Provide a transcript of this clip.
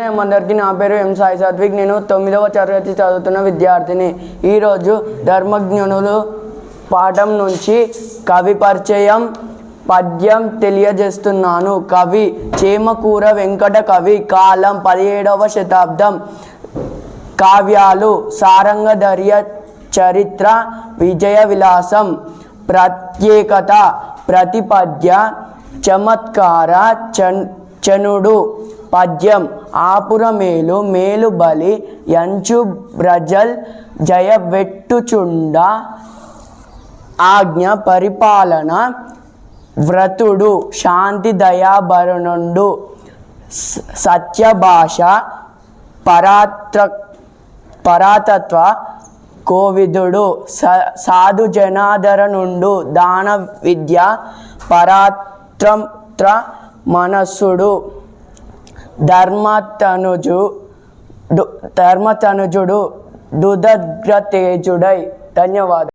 అందరికీ నా పేరు ఎం సాయి సాత్విక్. నేను తొమ్మిదవ తరగతి చదువుతున్న విద్యార్థిని. ఈరోజు ధర్మజ్ఞనులు పాఠం నుంచి కవి పరిచయం పద్యం తెలియజేస్తున్నాను. కవి చేమకూర వెంకట కవి కాలం పదిహేడవ శతాబ్దం. కావ్యాలు సారంగధర్య చరిత్ర విజయ విలాసం ప్రత్యేకత ప్రతిపద్య చమత్కార చ చనుడు పద్యం. ఆపురమేలు మేలు బలి యంచు బ్రజల్ జయవెట్టుచుండ ఆజ్ఞ పరిపాలన వ్రతుడు శాంతి దయాభరణుండు సత్యభాష పరాత్ర పరాతత్వ కోవిదుడు స సాధు జనాదరణుండు దాన విద్య పరాత్రంత్ర మనస్సుడు ధర్మతనుజు ధర్మతనుజుడు దుదగ్రతేజుడై. ధన్యవాదాలు